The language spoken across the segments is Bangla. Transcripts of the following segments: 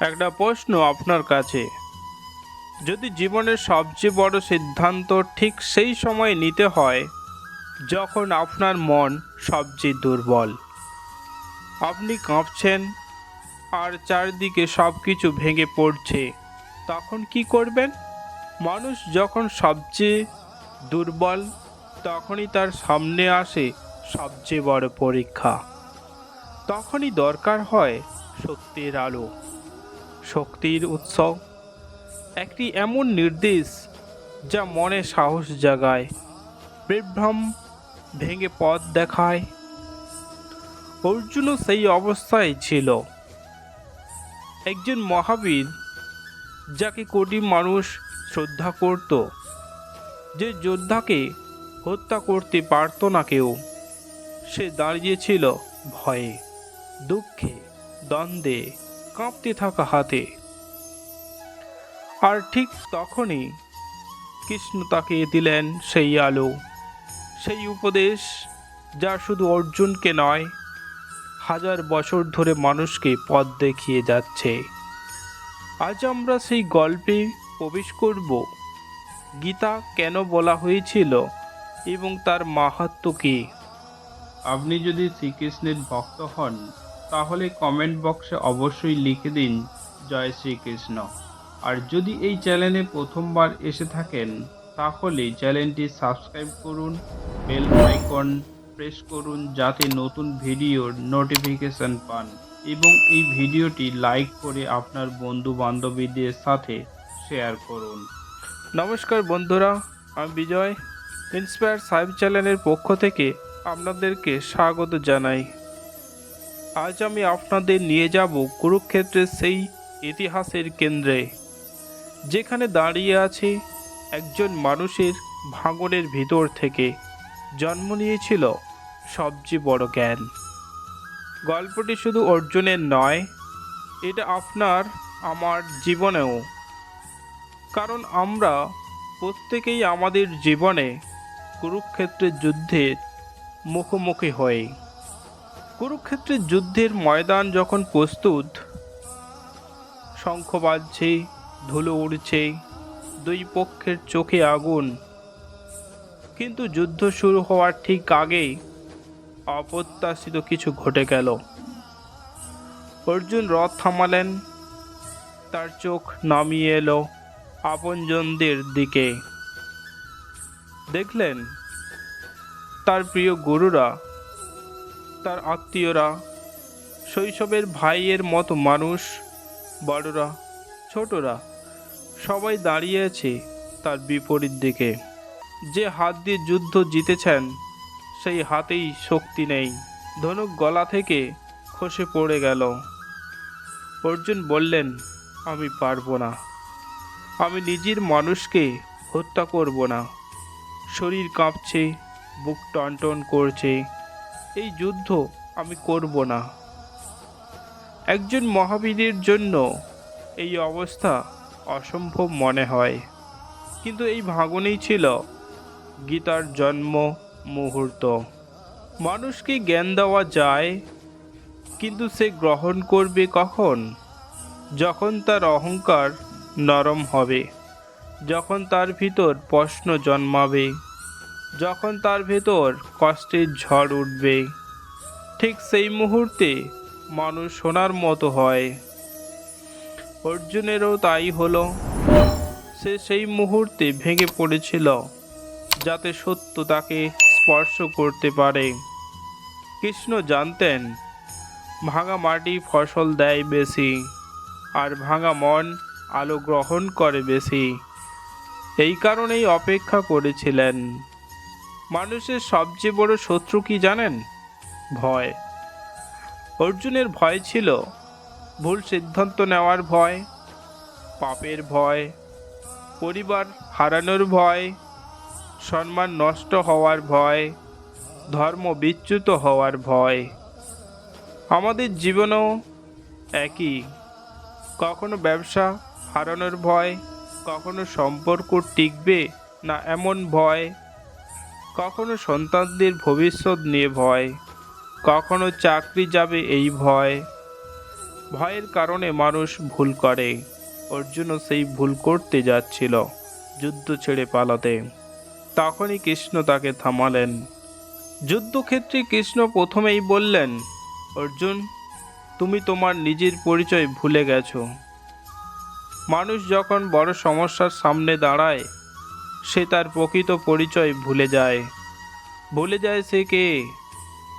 একটা প্রশ্ন আপনার কাছে। যদি জীবনের সবচেয়ে বড় সিদ্ধান্ত ঠিক সেই সময় নিতে হয়, যখন আপনার মন সবচেয়ে দুর্বল। আপনি কাঁপছেন, আর চারদিকে সব কিছু ভেঙে পড়ছে, তখন কি করবেন? মানুষ যখন সবচেয়ে দুর্বল, তখনই তার সামনে আসে সবচেয়ে বড় পরীক্ষা। তখনই দরকার হয় শক্তির আলো। শক্তির উৎসব। একটি এমন নির্দেশ যা মনে সাহস জাগায়, বিভ্রম ভেঙে পথ দেখায়। অর্জুনও সেই অবস্থায় ছিল। একজন মহাবীর যাকে কোটি মানুষ শ্রদ্ধা করত, যে যোদ্ধাকে হত্যা করতে পারত না কেউ, সে দাঁড়িয়েছিল ভয়ে, দুঃখে, দ্বন্দ্বে। কাঁপতে থাকা হাতে। আর ঠিক তখনই কৃষ্ণ তাকে দিলেন সেই আলো, সেই উপদেশ যা শুধু অর্জুনকে নয়, হাজার বছর ধরে মানুষকে পথ দেখিয়ে যাচ্ছে। আজ আমরা সেই গল্পে প্রবেশ করব। গীতা কেন বলা হয়েছিল এবং তার মাহাত্ম্য কী? আপনি যদি শ্রীকৃষ্ণের ভক্ত হন তাহলে কমেন্ট বক্সে অবশ্যই লিখে দিন, জয় শ্রীকৃষ্ণ। আর যদি এই চ্যানেলে প্রথমবার এসে থাকেন, তাহলে চ্যানেলটি সাবস্ক্রাইব করুন বেল আইকন প্রেস করুন, যাতে নতুন ভিডিওর নোটিফিকেশন পান। এবং এই ভিডিওটি লাইক করে আপনার বন্ধু বান্ধবীদের সাথে শেয়ার করুন। নমস্কার বন্ধুরা, আমি বিজয় ইন্সপায়ার সাহেব চ্যানেলের পক্ষ থেকে আপনাদেরকে স্বাগত জানাই। আজ আমি আপনাদের নিয়ে যাব কুরুক্ষেত্রের সেই ইতিহাসের কেন্দ্রে, যেখানে দাঁড়িয়ে আছে একজন মানুষের ভাঙনের ভিতর থেকে জন্ম নিয়েছিল সবচেয়ে বড় জ্ঞান। গল্পটি শুধু অর্জুনের নয়, এটা আপনার আমার জীবনেও। কারণ আমরা প্রত্যেকেই আমাদের জীবনে কুরুক্ষেত্রের যুদ্ধের মুখোমুখি হই। কুরুক্ষেত্রের যুদ্ধের ময়দান যখন প্রস্তুত, শঙ্খ বাজছে, ধুলো উড়ছে, দুই পক্ষের চোখে আগুন। কিন্তু যুদ্ধ শুরু হওয়ার ঠিক আগেই অপ্রত্যাশিত কিছু ঘটে গেল। অর্জুন রথ থামালেন, তার চোখ নামিয়ে এলো আপনজনদের দিকে। দেখলেন, তার প্রিয় গুরুরা তার আত্মীয়রা, শৈশবের ভাইয়ের মতো মানুষ, বড়রা, ছোটরা, সবাই দাঁড়িয়ে আছে তার বিপরীত দিকে। যে হাত দিয়ে যুদ্ধ জিতেছেন, সেই হাতেই শক্তি নেই। ধনুক গলা থেকে খসে পড়ে গেল। অর্জুন বললেন, আমি পারব না। আমি নিজের মানুষকে হত্যা করব না। শরীর কাঁপছে, বুক টনটন করছে। এই যুদ্ধ আমি করব না। একজন মহাবীরের জন্য এই অবস্থা অসম্ভব মনে হয়। কিন্তু এই ভাঙনেই ছিল গীতার জন্ম মুহূর্ত। মানুষকে জ্ঞান দেওয়া যায়, কিন্তু সে গ্রহণ করবে কখন? যখন তার অহংকার নরম হবে, যখন তার ভিতর প্রশ্ন জন্মাবে। যখন তার ভেতর কষ্টের ঝড় উঠবে, ঠিক সেই মুহূর্তে মানুষ সোনার মতো হয়। অর্জুনেরও তাই হলো। সে সেই মুহূর্তে ভেঙে পড়েছিল, যাতে সত্য তাকে স্পর্শ করতে পারে। কৃষ্ণ জানতেন, ভাঙা মাটি ফসল দেয় বেশি, আর ভাঙা মন আলো গ্রহণ করে বেশি। এই কারণেই অপেক্ষা করেছিলেন। মানুষের সবচেয়ে বড় শত্রু কি জানেন? ভয়। অর্জুনের ভয় ছিল ভুল সিদ্ধান্ত নেওয়ার ভয়, পাপের ভয়, পরিবার হারানোর ভয়, সম্মান নষ্ট হওয়ার ভয়, ধর্ম বিচ্যুত হওয়ার ভয়। আমাদের জীবনেও একই। কখনো ব্যবসা হারানোর ভয়, কখনো সম্পর্ক টিকবে না এমন ভয়। কখনো সন্তানদের ভবিষ্যৎ নিয়ে ভয়, কখনো চাকরি যাবে এই ভয়। ভয়ের কারণে মানুষ ভুল করে। অর্জুনও সেই ভুল করতে যাচ্ছিল, যুদ্ধ ছেড়ে পালাতে। তখনই কৃষ্ণ তাকে থামালেন। যুদ্ধক্ষেত্রে কৃষ্ণ প্রথমেই বললেন, অর্জুন, তুমি তোমার নিজের পরিচয় ভুলে গেছো। মানুষ যখন বড় সমস্যার সামনে দাঁড়ায় সে তার প্রকৃত পরিচয় ভুলে যায়। ভুলে যায় সে কে?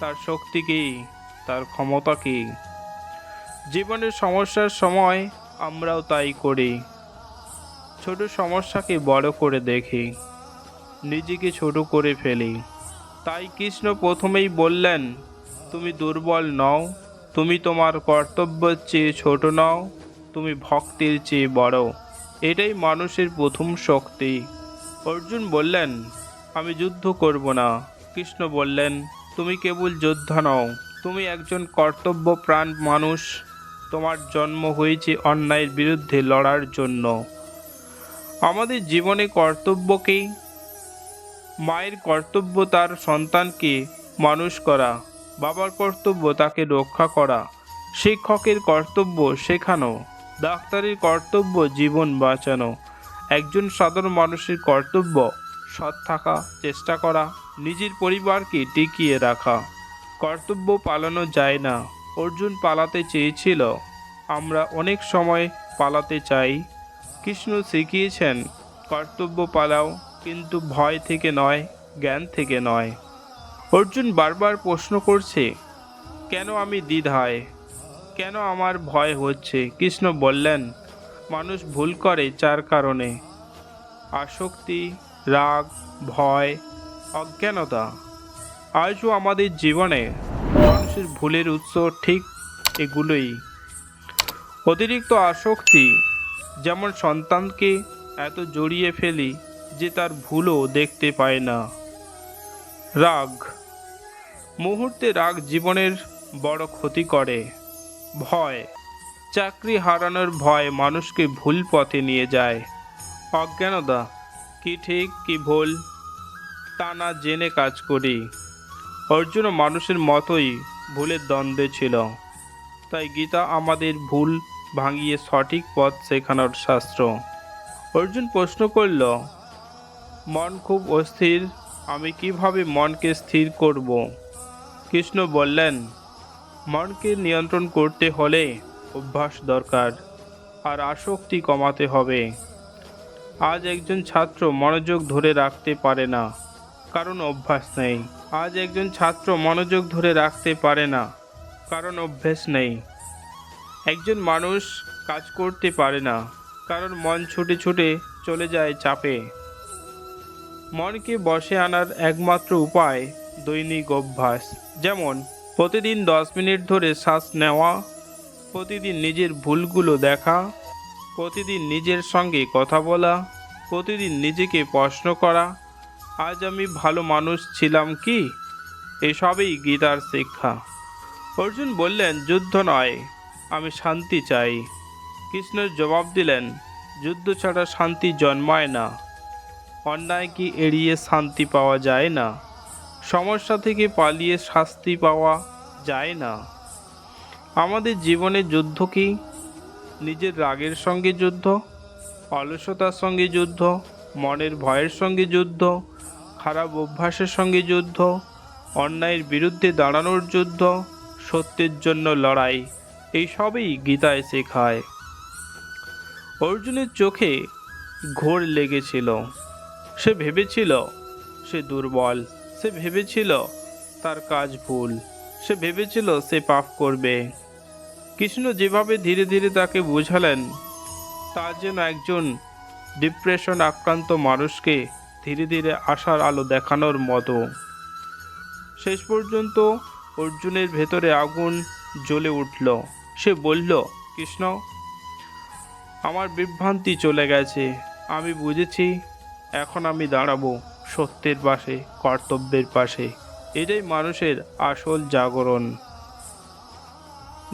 তার শক্তি কি? তার ক্ষমতা কি? জীবনের সমস্যার সময় আমরাও তাই করি। ছোট সমস্যাকে বড় করে দেখি। নিজেকে ছোট করে ফেলি। তাই কৃষ্ণ প্রথমেই বললেন, তুমি দুর্বল নও। তুমি তোমার কর্তব্যের চেয়ে ছোট নও। তুমি ভক্তির চেয়ে বড়। এটাই মানুষের প্রথম শক্তি। অর্জুন বললেন, আমি যুদ্ধ করব না। কৃষ্ণ বললেন, তুমি কেবল যোদ্ধা নও, তুমি একজন কর্তব্য প্রাণ মানুষ। তোমার জন্ম হয়েছে অন্যায়ের বিরুদ্ধে লড়ার জন্য। আমাদের জীবনে কর্তব্যকেই মায়ের কর্তব্য তার সন্তানকে মানুষ করা, বাবার কর্তব্য তাকে রক্ষা করা। শিক্ষকের কর্তব্য শেখানো, ডাক্তারের কর্তব্য জীবন বাঁচানো। একজন সাধারণ মানুষের কর্তব্য সৎ থাকা, চেষ্টা করা, নিজের পরিবারকে টিকিয়ে রাখা। কর্তব্য পালানো যায় না। অর্জুন পালাতে চেয়েছিল। আমরা অনেক সময় পালাতে চাই। কৃষ্ণ শিখিয়েছেন, কর্তব্য পালাও, কিন্তু ভয় থেকে নয়, জ্ঞান থেকে নয়। অর্জুন বারবার প্রশ্ন করছে, কেন আমি দ্বিধায়? কেন আমার ভয় হচ্ছে? কৃষ্ণ বললেন মানুষ ভুল করে চার কারণে। আসক্তি, রাগ, ভয়, অজ্ঞানতা, আজও আমাদের জীবনে মানুষের ভুলের উৎস ঠিক এগুলোই। অতিরিক্ত আসক্তি যেমন সন্তানকে এত জড়িয়ে ফেলি যে তার ভুলও দেখতে পায় না। রাগ, মুহূর্তে রাগ জীবনের বড় ক্ষতি করে। ভয় চাকরি হারানোর ভয় মানুষকে ভুল পথে নিয়ে যায়। অজ্ঞানতা কি ঠিক, কি ভুল? তা না জেনে কাজ করি। অর্জুন মানুষের মতোই ভুলের দ্বন্দ্বে ছিল। তাই গীতা আমাদের ভুল ভাঙিয়ে সঠিক পথ শেখানোর শাস্ত্র। অর্জুন প্রশ্ন করল, মন খুব অস্থির, আমি কীভাবে মনকে স্থির করব? কৃষ্ণ বললেন, মনকে নিয়ন্ত্রণ করতে হলে অভ্যাস দরকার, আর আসক্তি কমাতে হবে। আজ একজন ছাত্র মনোযোগ ধরে রাখতে পারে না, কারণ অভ্যাস নেই। আজ একজন ছাত্র মনোযোগ ধরে রাখতে পারে না, কারণ অভ্যাস নেই। একজন মানুষ কাজ করতে পারে না, কারণ মন ছুটে ছুটে চলে যায় চাপে। মনকে বসে আনার একমাত্র উপায় দৈনিক অভ্যাস, যেমন প্রতিদিন দশ মিনিট ধরে শ্বাস নেওয়া প্রতিদিন নিজের ভুলগুলো দেখা, প্রতিদিন নিজের সঙ্গে কথা বলা, প্রতিদিন নিজেকে প্রশ্ন করা, আজ আমি ভালো মানুষ ছিলাম কি? এসবই গীতার শিক্ষা। অর্জুন বললেন, যুদ্ধ নয়, আমি শান্তি চাই। কৃষ্ণের জবাব দিলেন, যুদ্ধ ছাড়া শান্তি জন্মায় না। অন্যায় কি এড়িয়ে শান্তি পাওয়া যায় না? সমস্যা থেকে পালিয়ে শাস্তি পাওয়া যায় না। আমাদের জীবনে যুদ্ধ কি? নিজের রাগের সঙ্গে যুদ্ধ, অলসতার সঙ্গে যুদ্ধ, মনের ভয়ের সঙ্গে যুদ্ধ, খারাপ অভ্যাসের সঙ্গে যুদ্ধ, অন্যায়ের বিরুদ্ধে দাঁড়ানোর যুদ্ধ, সত্যের জন্য লড়াই, এই সবই গীতায় শেখায়। অর্জুনের চোখে ঘোর লেগেছিল। সে ভেবেছিল, সে দুর্বল, সে ভেবেছিল তার কাজ ভুল। সে ভেবেছিল সে পাপ করবে। কৃষ্ণ যেভাবে ধীরে ধীরে তাকে বোঝালেন, তা যেন একজন ডিপ্রেশন আক্রান্ত মানুষকে ধীরে ধীরে আশার আলো দেখানোর মতো। শেষ পর্যন্ত অর্জুনের ভেতরে আগুন জ্বলে উঠল। সে বলল, কৃষ্ণ, আমার বিভ্রান্তি চলে গেছে। আমি বুঝেছি, এখন আমি দাঁড়াবো সত্যের পাশে, কর্তব্যের পাশে। এটাই মানুষের আসল জাগরণ।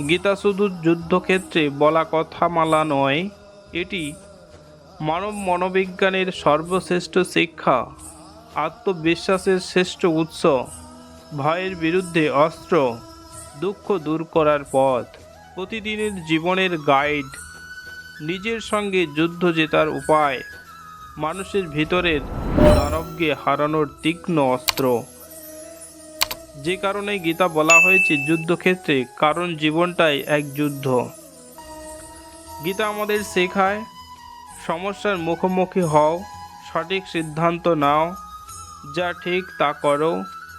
গীতা শুধু যুদ্ধক্ষেত্রে বলা কথা মালা নয়, এটি মানব মনোবিজ্ঞানের সর্বশ্রেষ্ঠ শিক্ষা, আত্মবিশ্বাসের শ্রেষ্ঠ উৎস, ভয়ের বিরুদ্ধে অস্ত্র, দুঃখ দূর করার পথ, প্রতিদিনের জীবনের গাইড নিজের সঙ্গে যুদ্ধ জেতার উপায়, মানুষের ভিতরের দানবকে হারানোর তীক্ষ্ণ অস্ত্র। যে কারণে গীতা বলা হয়েছে যুদ্ধক্ষেত্রে, কারণ জীবনটাই এক যুদ্ধ। গীতা আমাদের শেখায়, সমস্যার মুখোমুখি হও, সঠিক সিদ্ধান্ত নাও, যা ঠিক তা করো,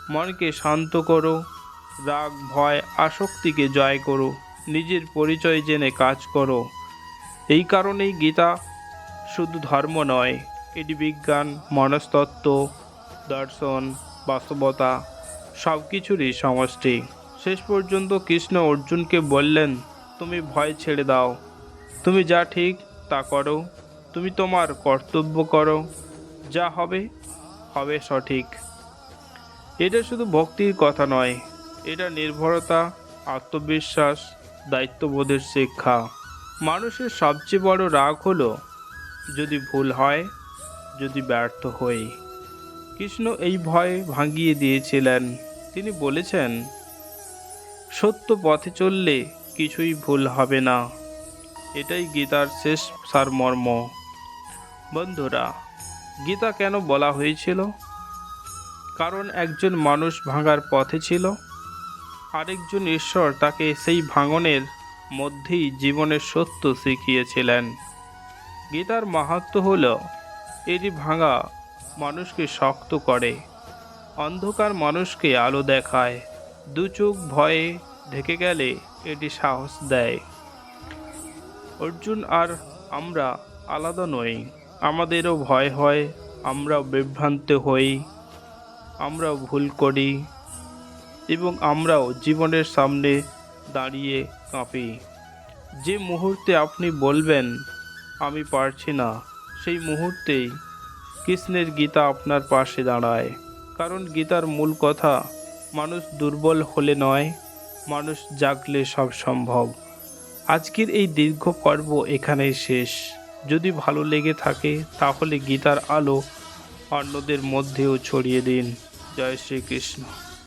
মনকে শান্ত করো, রাগ, ভয়, আসক্তিকে জয় করো, নিজের পরিচয় জেনে কাজ করো। এই কারণেই গীতা শুধু ধর্ম নয়, এটি বিজ্ঞান, মনস্তত্ত্ব, দর্শন, বাস্তবতা সব কিছুরই সমষ্টি। শেষ পর্যন্ত কৃষ্ণ অর্জুনকে বললেন, তুমি ভয় ছেড়ে দাও। তুমি যা ঠিক তা করো। তুমি তোমার কর্তব্য করো। যা হবে হবে সঠিক। এটা শুধু ভক্তির কথা নয়, এটা নির্ভরতা, আত্মবিশ্বাস, দায়িত্ববোধের শিক্ষা। মানুষের সবচেয়ে বড় রাগ হলো, যদি ভুল হয়, যদি ব্যর্থ হই। কৃষ্ণ এই ভয় ভাঙিয়ে দিয়েছিলেন। তিনি বলেছেন, সত্য পথে চললে কিছুই ভুল হবে না। এটাই গীতার শেষ সারমর্ম। বন্ধুরা, গীতা কেন বলা হয়েছিল? কারণ একজন মানুষ ভাঙার পথে ছিল। আরেকজন ঈশ্বর তাকে সেই ভাঙনের মধ্যেই জীবনের সত্য শিখিয়েছিলেন। গীতার মাহাত্ম হল, এটি ভাঙা মানুষকে শক্ত করে। অন্ধকার মানুষকে আলো দেখায়। দু চোখ ভয়ে ঢেকে গেলে এটি সাহস দেয়। অর্জুন আর আমরা আলাদা নই। আমাদেরও ভয় হয়, আমরাও বিভ্রান্ত হই। আমরাও ভুল করি এবং আমরাও জীবনের সামনে দাঁড়িয়ে কাঁপি। যে মুহূর্তে আপনি বলবেন, আমি পারছি না, সেই মুহূর্তেই কৃষ্ণের গীতা আপনার পাশে দাঁড়ায়। কারণ গীতার মূল কথা, মানুষ দুর্বল হলে নয়, মানুষ জাগলে সব সম্ভব। আজকের এই দীর্ঘ পর্ব এখানেই শেষ। যদি ভালো লেগে থাকে, তাহলে গীতার আলো অন্যদের মধ্যেও ছড়িয়ে দিন। জয় শ্রীকৃষ্ণ।